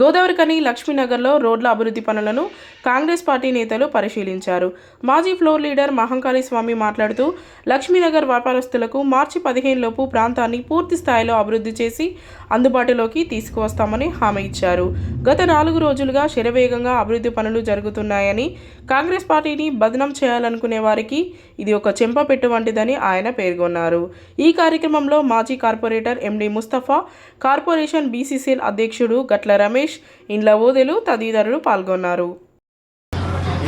గోదావరికని లక్ష్మీనగర్లో రోడ్ల అభివృద్ధి పనులను కాంగ్రెస్ పార్టీ నేతలు పరిశీలించారు. మాజీ ఫ్లోర్ లీడర్ మహంకాళి స్వామి మాట్లాడుతూ లక్ష్మీనగర్ వ్యాపారస్తులకు మార్చి పదిహేను లోపు ప్రాంతాన్ని పూర్తి స్థాయిలో అభివృద్ధి చేసి అందుబాటులోకి తీసుకువస్తామని హామీ ఇచ్చారు. గత నాలుగు రోజులుగా శరవేగంగా అభివృద్ధి పనులు జరుగుతున్నాయని కాంగ్రెస్ పార్టీని బదనం చేయాలనుకునే వారికి ఇది ఒక చెంపపెట్టు వంటిదని ఆయన పేర్కొన్నారు. ఈ కార్యక్రమంలో మాజీ corporator MD Mustafa corporation BCCL అధ్యక్షుడు గట్ల రమేష్ ఇండ్ల ఓదెలు తదితరులు పాల్గొన్నారు.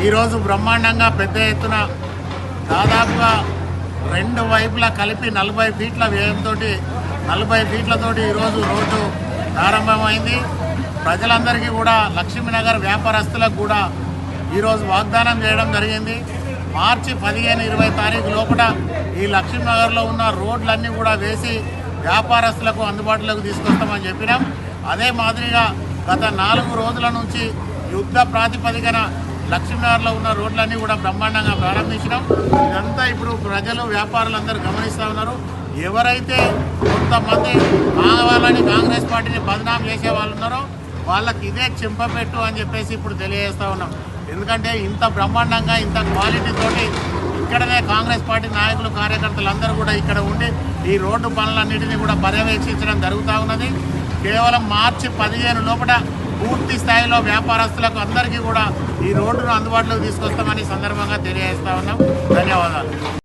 ఈరోజు బ్రహ్మాండంగా పెద్ద ఎత్తున దాదాపుగా రెండు వైపులా కలిపి నలభై ఫీట్ల వ్యయంతో నలభై ఫీట్లతోటి ఈరోజు రోడ్డు ప్రారంభమైంది. ప్రజలందరికీ కూడా లక్ష్మీనగర్ వ్యాపారస్తులకు కూడా ఈరోజు వాగ్దానం చేయడం జరిగింది. మార్చి పదిహేను ఇరవై తారీఖు లోపల ఈ లక్ష్మీనగర్లో ఉన్న రోడ్లన్నీ కూడా వేసి వ్యాపారస్తులకు అందుబాటులోకి తీసుకొస్తామని చెప్పినాం. అదే మాదిరిగా గత నాలుగు రోజుల నుంచి యుద్ధ ప్రాతిపదికన లక్ష్మీనగర్లో ఉన్న రోడ్లన్నీ కూడా బ్రహ్మాండంగా ప్రారంభించినాం. ఇదంతా ఇప్పుడు ప్రజలు వ్యాపారులందరూ గమనిస్తూ ఉన్నారు. ఎవరైతే కొంతమంది కావాలని కాంగ్రెస్ పార్టీని బదనాం చేసే వాళ్ళు ఉన్నారో వాళ్ళకి ఇదే చింపపెట్టు అని చెప్పేసి ఇప్పుడు తెలియజేస్తూ ఉన్నాం. ఎందుకంటే ఇంత బ్రహ్మాండంగా ఇంత క్వాలిటీతోటి ఇక్కడనే కాంగ్రెస్ పార్టీ నాయకులు కార్యకర్తలు అందరూ కూడా ఇక్కడ ఉండి ఈ రోడ్డు పనులన్నింటినీ కూడా పర్యవేక్షించడం జరుగుతూ ఉన్నది. కేవలం మార్చి పదిహేను లోపల పూర్తి స్థాయిలో వ్యాపారస్తులకు అందరికీ కూడా ఈ రోడ్డును అందుబాటులోకి తీసుకొస్తామని సందర్భంగా తెలియజేస్తా ఉన్నాం. ధన్యవాదాలు.